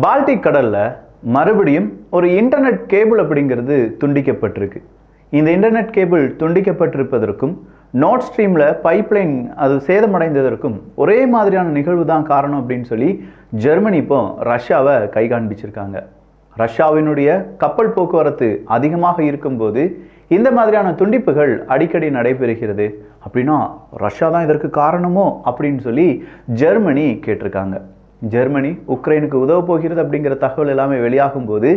Baltic கடலில் மறுபடியும் ஒரு இன்டர்நெட் கேபிள் அப்படிங்கிறது துண்டிக்கப்பட்டிருக்கு. இந்த இன்டர்நெட் கேபிள் துண்டிக்கப்பட்டிருப்பதற்கும் நார்ட் ஸ்ட்ரீமில் பைப்லைன் அது சேதமடைந்ததற்கும் ஒரே மாதிரியான நிகழ்வு தான் காரணம் அப்படின்னு சொல்லி ஜெர்மனி இப்போ ரஷ்யாவை கை காண்பிச்சிருக்காங்க. ரஷ்யாவினுடைய கப்பல் போக்குவரத்து அதிகமாக இருக்கும்போது இந்த மாதிரியான துண்டிப்புகள் அடிக்கடி நடைபெறுகிறது. அப்படின்னா ரஷ்யா தான் இதற்கு காரணமோ அப்படின்னு சொல்லி ஜெர்மனி கேட்டிருக்காங்க. ஜெர்மனி உக்ரைனுக்கு உதவ போகிறது அப்படிங்கிற தகவல் எல்லாமே வெளியாகும் போது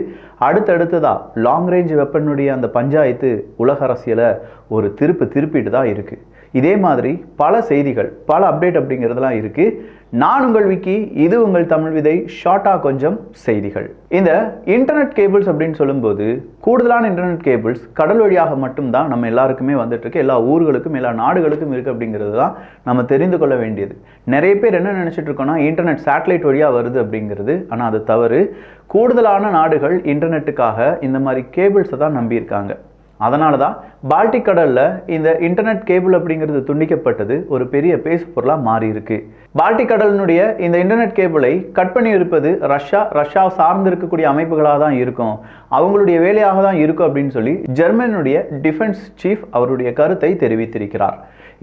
அடுத்தடுத்ததா லாங் ரேஞ்ச் வெப்பனுடைய அந்த பஞ்சாயத்து உலக அரசியலை ஒரு திருப்பு திருப்பிட்டு தான் இருக்கு. இதே மாதிரி பல செய்திகள் பல அப்டேட் அப்படிங்கிறதுலாம் இருக்கு. நான் உங்கள் விக்கி இது உங்கள் தமிழ் விதை ஷார்ட்டாக கொஞ்சம் செய்திகள். இந்த இன்டர்நெட் கேபிள்ஸ் அப்படின்னு சொல்லும்போது கூடுதலான இன்டர்நெட் கேபிள்ஸ் கடல் வழியாக மட்டும்தான் நம்ம எல்லாருக்குமே வந்துட்டு இருக்கு எல்லா ஊர்களுக்கும் எல்லா நாடுகளுக்கும் இருக்குது அப்படிங்கிறது தான் நம்ம தெரிந்து கொள்ள வேண்டியது. நிறைய பேர் என்ன நினச்சிட்டு இருக்கோம்னா இன்டர்நெட் சேட்டலைட் வழியாக வருது அப்படிங்கிறது. ஆனால் அது தவறு. கூடுதலான நாடுகள் இன்டர்நெட்டுக்காக இந்த மாதிரி கேபிள்ஸை தான் நம்பியிருக்காங்க. அதனால தான் பால்டிக் கடலில் இந்த இன்டர்நெட் கேபிள் அப்படிங்கிறது துண்டிக்கப்பட்டது ஒரு பெரிய பேசு பொருளாக மாறி இருக்கு. பால்டிக் கடலினுடைய இந்த இன்டர்நெட் கேபிளை கட் பண்ணி இருப்பது ரஷ்யா ரஷ்யா சார்ந்து இருக்கக்கூடிய அமைப்புகளாக தான் இருக்கும். அவங்களுடைய வேலையாக தான் இருக்கும் அப்படின்னு சொல்லி ஜெர்மனியுடைய டிஃபென்ஸ் சீஃப் அவருடைய கருத்தை தெரிவித்திருக்கிறார்.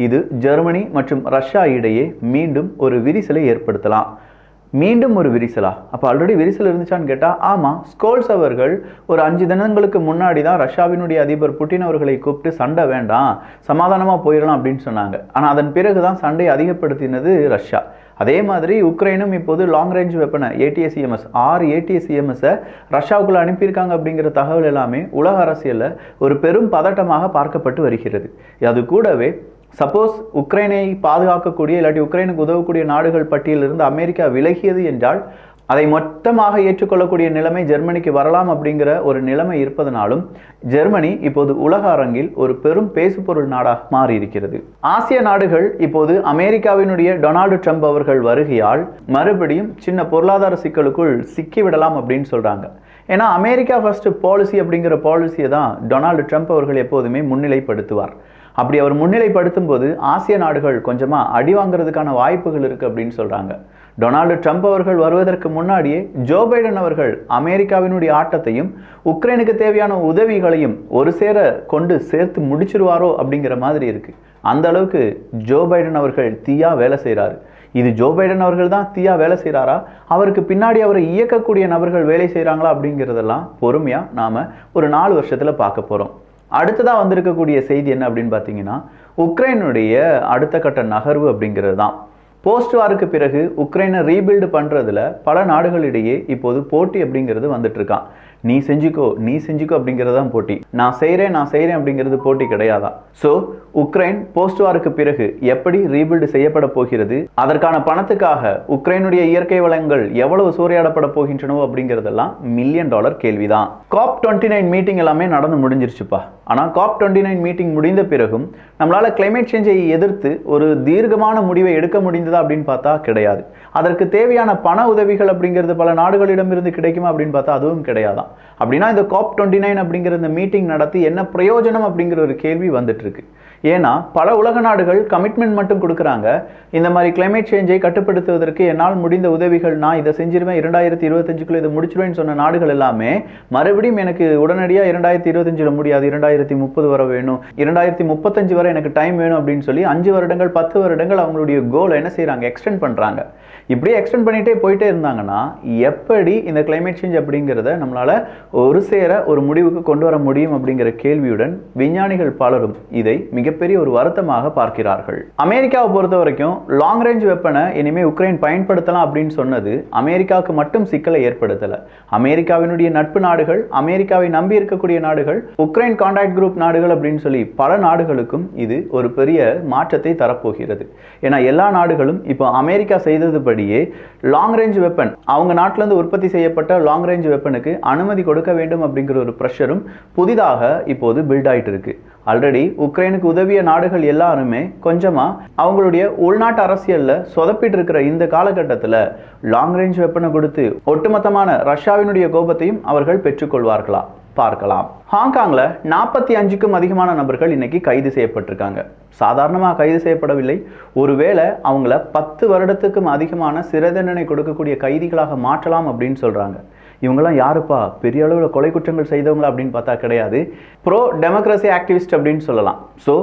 இது ஜெர்மனி மற்றும் ரஷ்யா இடையே மீண்டும் ஒரு விரிசலை ஏற்படுத்தலாம். மீண்டும் ஒரு விரிசலா? அப்போ ஆல்ரெடி விரிசல் இருந்துச்சான்னு கேட்டால் ஆமாம் ஸ்கோல்ஸ் அவர்கள் ஒரு அஞ்சு தினங்களுக்கு முன்னாடி தான் ரஷ்யாவினுடைய அதிபர் புட்டின் அவர்களை கூப்பிட்டு சண்டை வேண்டாம் சமாதானமாக போயிடலாம் அப்படின்னு சொன்னாங்க. ஆனால் அதன் பிறகு தான் சண்டை அதிகப்படுத்தினது ரஷ்யா. அதே மாதிரி உக்ரைனும் இப்போது லாங் ரேஞ்ச் வெப்பனை ஏடிஎஸ்இஎம்எஸ் ஆறு ஏடிஎஸ்இஎம்எஸை ரஷ்யாவுக்குள்ள அனுப்பியிருக்காங்க அப்படிங்கிற தகவல் எல்லாமே உலக அரசியலில் ஒரு பெரும் பதட்டமாக பார்க்கப்பட்டு வருகிறது. அது கூடவே சப்போஸ் உக்ரைனை பாதுகாக்கக்கூடிய இல்லாட்டி உக்ரைனுக்கு உதவக்கூடிய நாடுகள் பட்டியலிருந்து அமெரிக்கா விலகியது என்றால் அதை மொத்தமாக ஏற்றுக்கொள்ளக்கூடிய நிலைமை ஜெர்மனிக்கு வரலாம் அப்படிங்கிற ஒரு நிலைமை இருப்பதனாலும் ஜெர்மனி இப்போது உலக அரங்கில் ஒரு பெரும் பேசுபொருள் நாடாக மாறியிருக்கிறது. ஆசிய நாடுகள் இப்போது அமெரிக்காவினுடைய டொனால்டு ட்ரம்ப் அவர்கள் வருகையால் மறுபடியும் சின்ன பொருளாதார சிக்கலுக்குள் சிக்கிவிடலாம் அப்படின்னு சொல்கிறாங்க ஏன்னா அமெரிக்கா ஃபர்ஸ்ட் பாலிசி அப்படிங்கிற பாலிசியை தான் டொனால்டு ட்ரம்ப் அவர்கள் எப்போதுமே முன்னிலைப்படுத்துவார். அப்படி அவர் முன்னிலைப்படுத்தும் போது ஆசிய நாடுகள் கொஞ்சமாக அடி வாங்குறதுக்கான வாய்ப்புகள் இருக்குது அப்படின்னு சொல்கிறாங்க டொனால்டு ட்ரம்ப் அவர்கள் வருவதற்கு முன்னாடியே ஜோ பைடன் அவர்கள் அமெரிக்காவினுடைய ஆட்டத்தையும் உக்ரைனுக்கு தேவையான உதவிகளையும் ஒரு சேர கொண்டு சேர்த்து முடிச்சிருவாரோ அப்படிங்கிற மாதிரி இருக்குது அந்த அளவுக்கு ஜோ பைடன் அவர்கள் தீயா வேலை செய்கிறாரு இது ஜோ பைடன் அவர்கள் தான் தீயா வேலை செய்கிறாரா அவருக்கு பின்னாடி அவரை இயக்கக்கூடிய நபர்கள் வேலை செய்கிறாங்களா அப்படிங்கிறதெல்லாம் பொறுமையாக நாம் ஒரு நாலு வருஷத்தில் பார்க்க போகிறோம் அடுத்ததாக வந்திருக்கக்கூடிய செய்தி என்ன அப்படின்னு பார்த்தீங்கன்னா உக்ரைனுடைய அடுத்த கட்ட நகர்வு அப்படிங்கிறது தான். போஸ்ட் வாருக்கு பிறகு உக்ரைனை ரீபில்டு பண்ணுறதுல பல நாடுகளிடையே இப்போது போட்டி அப்படிங்கிறது வந்துட்டு இருக்கான் நீ செஞ்சுக்கோ நீ செஞ்சுக்கோ அப்படிங்கிறது தான் போட்டி. நான் செய்கிறேன் நான் செய்கிறேன் அப்படிங்கிறது போட்டி கிடையாதான் ஸோ உக்ரைன் போஸ்ட் வாருக்கு பிறகு எப்படி ரீபில்டு செய்யப்பட போகிறது? அதற்கான பணத்துக்காக உக்ரைனுடைய இயற்கை வளங்கள் எவ்வளவு சூறையாடப்பட போகின்றனவோ அப்படிங்கிறதெல்லாம் மில்லியன் டாலர் கேள்விதான். காப் டுவெண்ட்டி நைன் மீட்டிங் எல்லாமே நடந்து முடிஞ்சிருச்சுப்பா. ஆனால் காப் டுவெண்ட்டி நைன் மீட்டிங் முடிந்த பிறகும் நம்மளால் கிளைமேட் சேஞ்சை எதிர்த்து ஒரு தீர்க்கமான முடிவை எடுக்க முடிந்ததா அப்படின்னு பார்த்தா கிடையாது. அதற்கு தேவையான பண உதவிகள் அப்படிங்கிறது பல நாடுகளிடமிருந்து கிடைக்குமா அப்படின்னு பார்த்தா அதுவும் கிடையாதான். அப்படின்னா இந்த காப் டுவெண்ட்டி நைன் அப்படிங்கிற இந்த மீட்டிங் நடத்தி என்ன பிரயோஜனம் அப்படிங்கிற ஒரு கேள்வி வந்துட்டு இருக்கு. ஏன்னா பல உலக நாடுகள் கமிட்மெண்ட் மட்டும் கொடுக்குறாங்க. இந்த மாதிரி கிளைமேட் சேஞ்சை கட்டுப்படுத்துவதற்கு என்னால் முடிந்த உதவிகள் நான் இதை செஞ்சிருவேன். இரண்டாயிரத்தி இருபத்தஞ்சுக்குள்ள இதை முடிச்சிருவேன்னு சொன்ன நாடுகள் எல்லாமே மறுபடியும் எனக்கு உடனடியாக இரண்டாயிரத்தி இருபத்தஞ்சில் முடியாது. இரண்டாயிரத்தி முப்பது வரை வேணும். இரண்டாயிரத்தி முப்பத்தஞ்சு வரை எனக்கு டைம் வேணும் அப்படின்னு சொல்லி அஞ்சு வருடங்கள் பத்து வருடங்கள் அவங்களுடைய கோலை என்ன செய்கிறாங்க எக்ஸ்டெண்ட் பண்ணுறாங்க இப்படியே எக்ஸ்டெண்ட் பண்ணிகிட்டே போயிட்டே இருந்தாங்கன்னா எப்படி இந்த கிளைமேட் சேஞ்ச் அப்படிங்கிறத நம்மளால் ஒரு சேர ஒரு முடிவுக்கு கொண்டு வர முடியும் அப்படிங்கிற கேள்வியுடன் விஞ்ஞானிகள் பலரும் இதை மிக மிகப்பெரிய ஒரு வருத்தமாக பார்க்கிறார்கள். அமெரிக்காவை பொறுத்த வரைக்கும் லாங் ரேஞ்ச் வெப்பனை இனிமேல் உக்ரைன் பயன்படுத்தலாம் அப்படின்னு சொன்னது அமெரிக்காவுக்கு மட்டும் சிக்கலை ஏற்படுத்தல. அமெரிக்காவினுடைய நட்பு நாடுகள் அமெரிக்காவை நம்பி இருக்கக்கூடிய நாடுகள் உக்ரைன் கான்டாக்ட் குரூப் நாடுகள் அப்படின்னு சொல்லி பல நாடுகளுக்கும் இது ஒரு பெரிய மாற்றத்தை தரப்போகிறது. ஏன்னா எல்லா நாடுகளும் இப்போ அமெரிக்கா செய்ததுபடியே லாங் ரேஞ்ச் வெப்பன் அவங்க நாட்டிலேருந்து உற்பத்தி செய்யப்பட்ட லாங் ரேஞ்ச் வெப்பனுக்கு அனுமதி கொடுக்க வேண்டும் அப்படிங்கிற ஒரு ப்ரெஷரும் புதிதாக இப்போது பில்ட் ஆகிட்டு இருக்கு. ஆல்ரெடி உக்ரைனுக்கு உதவிய நாடுகள் எல்லாருமே கொஞ்சமாக அவங்களுடைய உள்நாட்டு அரசியலில் சொதப்பிட்டு இருக்கிற இந்த காலகட்டத்தில் லாங் ரேஞ்ச் வெப்பனை கொடுத்து ஒட்டுமொத்தமான ரஷ்யாவினுடைய கோபத்தையும் அவர்கள் பெற்றுக்கொள்வார்களா? பார்க்கலாம். ஹாங்காங்கில் நாற்பத்தி அஞ்சுக்கும் அதிகமான நபர்கள் இன்னைக்கு கைது செய்யப்பட்டிருக்காங்க. சாதாரணமாக கைது செய்யப்படவில்லை. ஒருவேளை அவங்கள பத்து வருடத்துக்கும் அதிகமான சிறை தண்டனை கொடுக்கக்கூடிய கைதிகளாக மாற்றலாம் அப்படின்னு சொல்கிறாங்க இவங்கெல்லாம் யாருப்பா? பெரிய அளவில் கொலை குற்றங்கள் செய்தவங்களா அப்படின்னு பார்த்தா கிடையாது. ப்ரோ டெமோக்ரஸி ஆக்டிவிஸ்ட் அப்படின்னு சொல்லலாம். ஸோ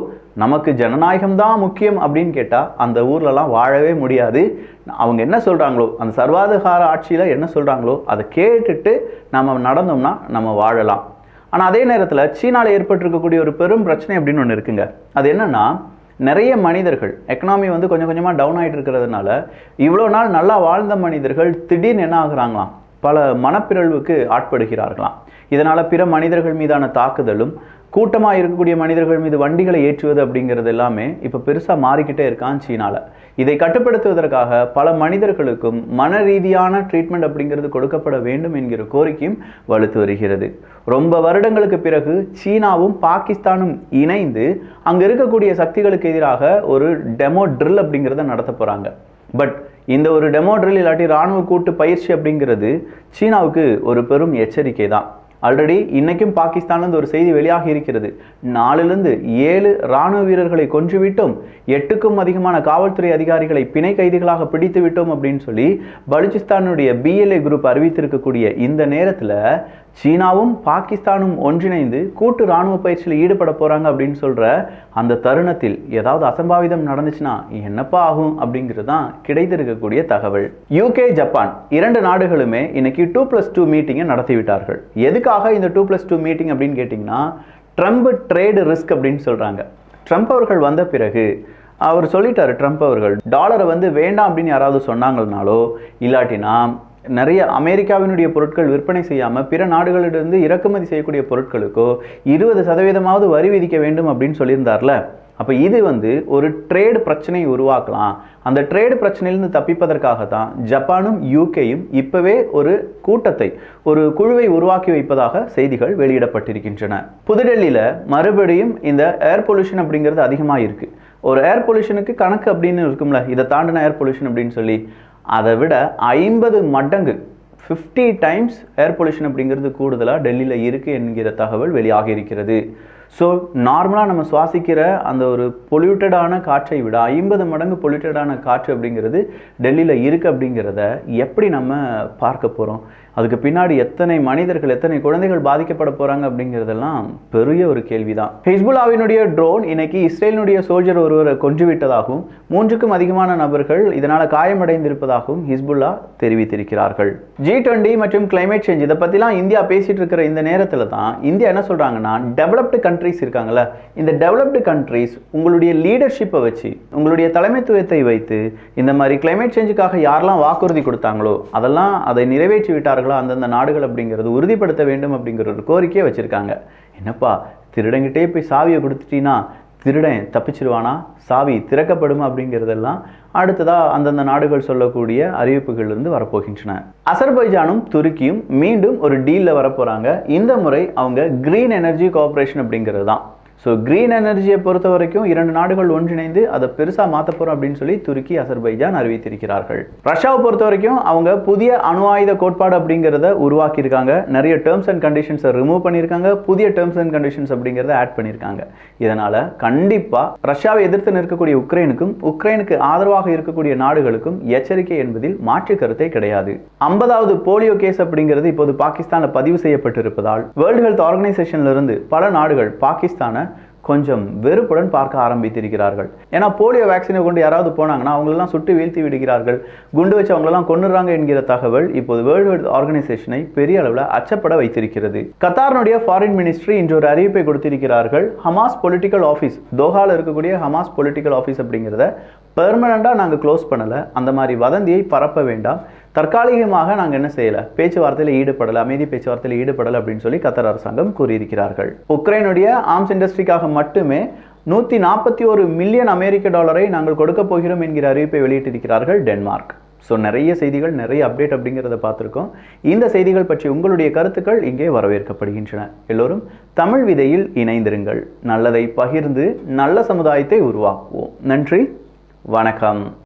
நமக்கு ஜனநாயகம் தான் முக்கியம் அப்படின்னு கேட்டால் அந்த ஊர்லலாம் வாழவே முடியாது. அவங்க என்ன சொல்கிறாங்களோ அந்த சர்வாதிகார ஆட்சியில் என்ன சொல்கிறாங்களோ அதை கேட்டுட்டு நம்ம நடந்தோம்னா நம்ம வாழலாம். ஆனால் அதே நேரத்தில் சீனாவில் ஏற்பட்டிருக்கக்கூடிய ஒரு பெரும் பிரச்சனை அப்படின்னு ஒன்று இருக்குங்க. அது என்னன்னா நிறைய மனிதர்கள் எக்கனாமி வந்து கொஞ்சம் கொஞ்சமாக டவுன் ஆகிட்டு இருக்கிறதுனால இவ்வளோ நாள் நல்லா வாழ்ந்த மனிதர்கள் திடீர்னு என்ன ஆகுறாங்களாம்? பல மனப்பிறழ்வுக்கு ஆட்படுகிறார்களாம். இதனால் பிற மனிதர்கள் மீதான தாக்குதலும் கூட்டமாக இருக்கக்கூடிய மனிதர்கள் மீது வண்டிகளை ஏற்றுவது அப்படிங்கிறது எல்லாமே இப்போ பெருசாக மாறிக்கிட்டே இருக்கான் சீனாவில் இதை கட்டுப்படுத்துவதற்காக பல மனிதர்களுக்கும் மன ரீதியான ட்ரீட்மெண்ட் அப்படிங்கிறது கொடுக்கப்பட வேண்டும் என்கிற கோரிக்கையும் வலுத்து வருகிறது. ரொம்ப வருடங்களுக்கு பிறகு சீனாவும் பாகிஸ்தானும் இணைந்து அங்கே இருக்கக்கூடிய சக்திகளுக்கு எதிராக ஒரு டெமோ ட்ரில் அப்படிங்கிறத நடத்த போகிறாங்க பட் இந்த ஒரு டெமோ ட்ரில் இல்லாட்டி ராணுவ கூட்டு பயிற்சி அப்படிங்கிறது சீனாவுக்கு ஒரு பெரும் எச்சரிக்கை தான் ஆல்ரெடி இன்னைக்கும் பாகிஸ்தான்லேருந்து ஒரு செய்தி வெளியாகி இருக்கிறது. நாலுலேருந்து ஏழு ராணுவ வீரர்களை கொன்றுவிட்டோம் எட்டுக்கும் அதிகமான காவல்துறை அதிகாரிகளை பிணை கைதிகளாக பிடித்து விட்டோம் அப்படின்னு சொல்லி பலுச்சிஸ்தானுடைய பிஎல்ஏ குரூப் அறிவித்திருக்கக்கூடிய இந்த நேரத்தில் சீனாவும் பாகிஸ்தானும் ஒன்றிணைந்து கூட்டு ராணுவ பயிற்சியில் ஈடுபட போகிறாங்க அப்படின்னு சொல்கிற அந்த தருணத்தில் ஏதாவது அசம்பாவிதம் நடந்துச்சுன்னா என்னப்பா ஆகும் அப்படிங்கிறது தான் கிடைத்திருக்கக்கூடிய தகவல். யூகே ஜப்பான் இரண்டு நாடுகளுமே இன்னைக்கு டூ ப்ளஸ் டூ மீட்டிங்கை நடத்திவிட்டார்கள் எதுக்காக இந்த டூ ப்ளஸ் டூ மீட்டிங் அப்படின்னு கேட்டிங்கன்னா ட்ரம்ப் ட்ரேடு ரிஸ்க் அப்படின்னு சொல்கிறாங்க ட்ரம்ப் அவர்கள் வந்த பிறகு அவர் சொல்லிட்டாரு ட்ரம்ப் அவர்கள் டாலரை வந்து வேண்டாம் அப்படின்னு யாராவது சொன்னாங்கனாலோ இல்லாட்டினா நிறைய அமெரிக்காவினுடைய பொருட்கள் விற்பனை செய்யாமல் பிற நாடுகளிலிருந்து இறக்குமதி செய்யக்கூடிய பொருட்களுக்கோ இருபது சதவீதமாவது வரி விதிக்க வேண்டும் அப்படின்னு சொல்லியிருந்தார்ல. அப்போ இது வந்து ஒரு ட்ரேடு பிரச்சனையை உருவாக்கலாம். அந்த ட்ரேடு பிரச்சனையிலிருந்து தப்பிப்பதற்காக தான் ஜப்பானும் யூகேயும் இப்போவே ஒரு கூட்டத்தை ஒரு குழுவை உருவாக்கி வைப்பதாக செய்திகள் வெளியிடப்பட்டிருக்கின்றன. புதுடெல்லியில் மறுபடியும் இந்த ஏர் பொல்யூஷன் அப்படிங்கிறது அதிகமாக இருக்குது ஒரு ஏர் பொல்யூஷனுக்கு கணக்கு அப்படின்னு இருக்கும்ல இதை தாண்டின ஏர் பொல்யூஷன் அப்படின்னு சொல்லி அதை விட ஐம்பது மடங்கு ஃபிஃப்டி டைம்ஸ் ஏர் பொல்யூஷன் அப்படிங்கிறது கூடுதலாக டெல்லியில் இருக்குது என்கிற தகவல் வெளியாகி இருக்கிறது. ஸோ நார்மலாக நம்ம சுவாசிக்கிற அந்த ஒரு பொல்யூட்டடான காற்றை விட ஐம்பது மடங்கு பொல்யூட்டடான காற்று அப்படிங்கிறது டெல்லியில் இருக்குது அப்படிங்கிறத எப்படி நம்ம பார்க்க போகிறோம் அதுக்கு பின்னாடி எத்தனை மனிதர்கள் எத்தனை குழந்தைகள் பாதிக்கப்பட போகிறாங்க அப்படிங்கிறதெல்லாம் பெரிய ஒரு கேள்விதான். ஹிஸ்புல்லாவினுடைய ட்ரோன் இன்னைக்கு இஸ்ரேலினுடைய சோல்ஜர் ஒருவரை கொன்றுவிட்டதாகவும் மூன்றுக்கும் அதிகமான நபர்கள் இதனால் காயமடைந்திருப்பதாகவும் ஹிஸ்புல்லா தெரிவித்திருக்கிறார்கள். ஜி டுவெண்ட்டி மற்றும் கிளைமேட் சேஞ்ச் இதை பற்றிலாம் இந்தியா பேசிட்டு இருக்கிற இந்த நேரத்தில் தான் இந்தியா என்ன சொல்கிறாங்கன்னா டெவலப்டு கண்ட்ரிஸ் இருக்காங்கல்ல இந்த டெவலப்டு கண்ட்ரிஸ் உங்களுடைய லீடர்ஷிப்பை வச்சு உங்களுடைய தலைமைத்துவத்தை வைத்து இந்த மாதிரி கிளைமேட் சேஞ்சுக்காக யாரெல்லாம் வாக்குறுதி கொடுத்தாங்களோ அதெல்லாம் அதை நிறைவேற்றி விட்டார்கள் அந்தந்த நாடுகள் அப்படிங்கிறது உறுதிப்படுத்த வேண்டும் அப்படிங்கிற ஒரு கோரிக்கையை வச்சுருக்காங்க. என்னப்பா திருடங்கிட்டே போய் சாவியை கொடுத்துட்டீங்கன்னா திருடன் தப்பிச்சிருவானா? சாவி திறக்கப்படுமா அப்படிங்கிறதெல்லாம் அடுத்ததாக அந்தந்த நாடுகள் சொல்லக்கூடிய அறிவிப்புகள் இருந்து வரப்போகின்றன. அசர்பைஜானும் துருக்கியும் மீண்டும் ஒரு டீலில் வரப்போகிறாங்க இந்த முறை அவங்க க்ரீன் எனர்ஜி கோஆப்ரேஷன் அப்படிங்கிறது தான். ஸோ கிரீன் எனர்ஜியை பொறுத்த வரைக்கும் இரண்டு நாடுகள் ஒன்றிணைந்து அதை பெருசாக மாற்ற போகிறோம் அப்படின்னு சொல்லி துருக்கி அசர்பைஜான் அறிவித்திருக்கிறார்கள். ரஷ்யாவை பொறுத்த வரைக்கும் அவங்க புதிய அணு ஆயுத கோட்பாடு அப்படிங்கிறத உருவாக்கியிருக்காங்க. நிறைய டேர்ம்ஸ் அண்ட் கண்டிஷன்ஸை ரிமூவ் பண்ணியிருக்காங்க. புதிய டேர்ம்ஸ் அண்ட் கண்டிஷன்ஸ் அப்படிங்கிறத ஆட் பண்ணியிருக்காங்க. இதனால் கண்டிப்பாக ரஷ்யாவை எதிர்த்து நிற்கக்கூடிய உக்ரைனுக்கும் உக்ரைனுக்கு ஆதரவாக இருக்கக்கூடிய நாடுகளுக்கும் எச்சரிக்கை என்பதில் மாற்று கருத்தே கிடையாது. ஐம்பதாவது போலியோ கேஸ் அப்படிங்கிறது இப்போது பாகிஸ்தானில் பதிவு செய்யப்பட்டிருப்பதால் வேர்ல்டு ஹெல்த் ஆர்கனைசேஷன்ல இருந்து பல நாடுகள் பாகிஸ்தானை கொஞ்சம் வெறுப்புடன் பார்க்க ஆரம்பித்திருக்கிறார்கள். ஏன்னா போலியோ வேக்சினை கொண்டு யாராவது போனாங்கன்னா அவங்களெல்லாம் சுட்டு வீழ்த்தி விடுகிறார்கள். குண்டு வச்சு அவங்களெல்லாம் கொண்டுறாங்க என்கிற தகவல் இப்போது வேர்ல்டு ஹெல்த் ஆர்கனைசேஷனை பெரிய அளவில் அச்சப்பட வைத்திருக்கிறது. கத்தாரனுடைய ஃபாரின் மினிஸ்ட்ரி இன்று ஒரு அறிவிப்பை கொடுத்திருக்கிறார்கள். ஹமாஸ் பொலிட்டிக்கல் ஆஃபீஸ் தோஹாவில் இருக்கக்கூடிய ஹமாஸ் பொலிட்டிக்கல் ஆஃபீஸ் அப்படிங்கிறத பெர்மனண்டாக நாங்கள் க்ளோஸ் பண்ணலை. அந்த மாதிரி வதந்தியை பரப்ப வேண்டாம். தற்காலிகமாக நாங்கள் என்ன செய்யலை? பேச்சுவார்த்தையில் ஈடுபடலை அமைதி பேச்சுவார்த்தையில் ஈடுபடலை அப்படின்னு சொல்லி கத்தர் அரசாங்கம் கூறியிருக்கிறார்கள். உக்ரைனுடைய ஆர்ம்ஸ் இண்டஸ்ட்ரிக்காக மட்டுமே நூற்றி நாற்பத்தி ஒரு மில்லியன் அமெரிக்க டாலரை நாங்கள் கொடுக்க போகிறோம் என்கிற அறிவிப்பை வெளியிட்டிருக்கிறார்கள் டென்மார்க். ஸோ நிறைய செய்திகள் நிறைய அப்டேட் அப்படிங்கிறத பார்த்துருக்கோம். இந்த செய்திகள் பற்றி உங்களுடைய கருத்துக்கள் இங்கே வரவேற்கப்படுகின்றன. எல்லோரும் தமிழ் விதையில் இணைந்திருங்கள். நல்லதை பகிர்ந்து நல்ல சமுதாயத்தை உருவாக்குவோம். நன்றி. வணக்கம்.